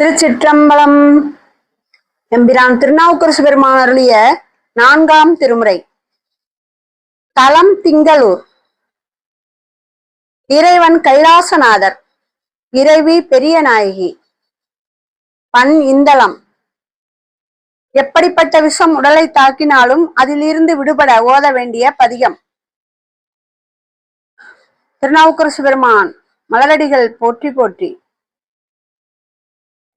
திருச்சிற்றம்பலம் எம்பிரான் திருநாவுக்கரசு பெருமான் அருளிய நான்காம் திருமுறை. தலம் திங்களூர். இறைவன் கைலாசநாதர். இறைவி பெரிய நாயகி. பண் இந்தளம். எப்படிப்பட்ட விஷம் உடலை தாக்கினாலும் அதிலிருந்து விடுபட ஓத வேண்டிய பதிகம். திருநாவுக்கரசு பெருமான் மலரடிகள் போற்றி போற்றி.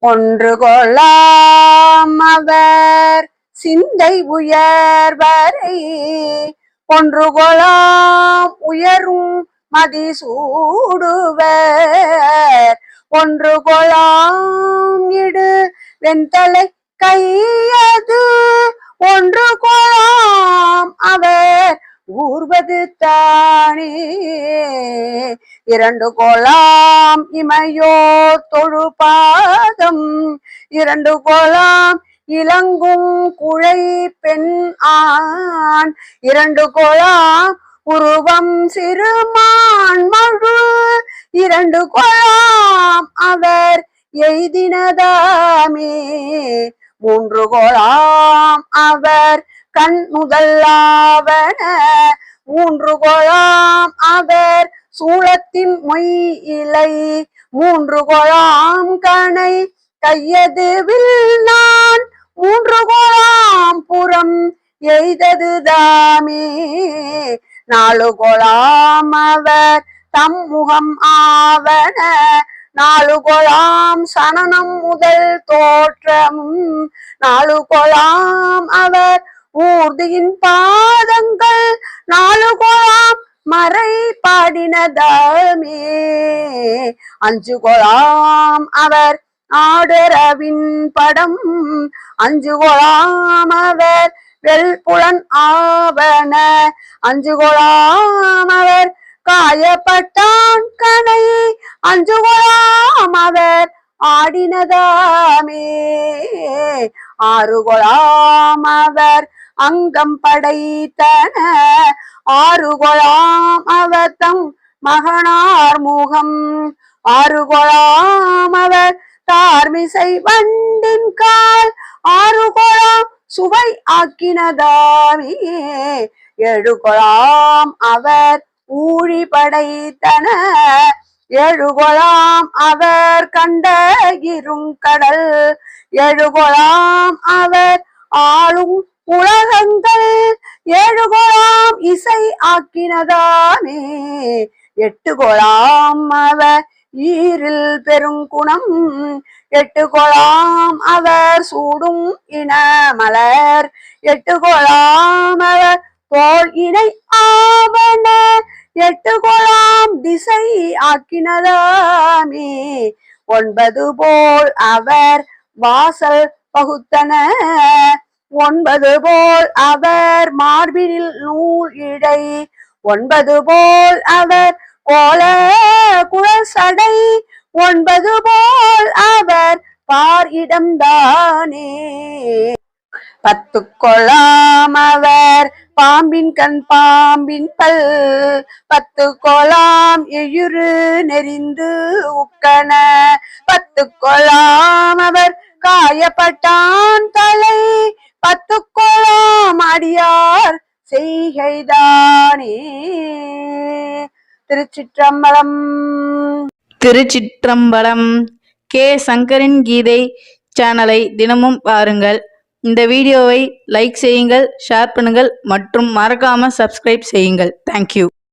ஒன்று கொள்ளாம் அவர் சிந்தை உயர்வரை ஒன்று கொள்ளாம் உயரும் மதி சூடுவர் ஒன்று கொள்ளாம் இடு வெண்தலை கையது. ஒன்று கொள்ளாம் அவர் ஊர்வது தானே. இரண்டு கோலாம் இமையோர் தொழுபாதம். இரண்டு கோலாம் இளங்கும் குழை பெண் ஆண். இரண்டு கோலாம் உருவம் சிறுமான் மழு இரண்டு கோலாம் அவர் எய்தினதாமே. மூன்று கோலாம் அவர் கண் முதல்லாவன மூன்று கோலாம் அவர் சூளத்தின் மொய் இலை மூன்று கோலாம் கணை கையதுவில் நான் மூன்று கோலாம் புறம் எய்தது தாமே. நாலு கோலாம் அவர் தம் முகம் ஆவன நாலு கோலாம் சனனம் முதல் தோற்றமும் நாலு கோலாம் அவர் ஊர்தியின் பாதங்கள் நாலு கோலாம் மறை பாடினதாமே. அஞ்சு கோலாம் அவர் ஆடரவின் படம். அஞ்சு கோலாம் அவர் வெல்புலன் ஆவன. அஞ்சு கோலாம் அவர் காயப்பட்டான் கனை. அஞ்சு கோலாம் அவர் ஆடினதாமே. ஆறு கோலாம் அவர் அங்கம் படைத்தன. ஆறுகொழாம் அவத்தம் மகனார் முகம். ஆறுகொழாம் அவர் தார்மிசை வண்டின் கால். ஆறுகொழாம் சுவை ஆக்கினதாமே. எழுகொழாம் அவர் ஊழி படைத்தன. எழுகொழாம் அவர் கண்ட இருங்கடல் எழுகொழாம் அவர் ஆளும் உலகங்கள் ஏழு கோலாம் இசை ஆக்கினதாமே எட்டு கோலாம் அவர் ஈரில் பெருங்குணம் எட்டு கோலாம் அவர் சூடும் இன மலர். எட்டு கோலாம் அவர் தோல் இணை ஆவன. எட்டு கோலாம் திசை ஆக்கினதாமே. ஒன்பது போல் அவர் வாசல் பகுத்தன. ஒன்பது போல் அவர் மார்பினில் நூல் இடை. ஒன்பது போல் அவர் கோல குழசடை ஒன்பது போல் அவர் பார் இடம்தானே பத்து கொலாம் அவர் பாம்பின் கண் பாம்பின் பல். பத்து கொலாம் எயுறு நெறிந்து உக்கன பத்து கொலாம் அவர் காயப்பட்டான் தலை. பத்து குளம் அடியார் செய்கைதானே. திருச்சிற்றம்பலம். திருச்சிற்றம்பலம் கே சங்கரின் கீதை சேனலை தினமும் பாருங்கள். இந்த வீடியோவை லைக் செய்யுங்கள் ஷேர் பண்ணுங்கள் மற்றும் மறக்காம சப்ஸ்கிரைப் செய்யுங்கள். தேங்க்யூ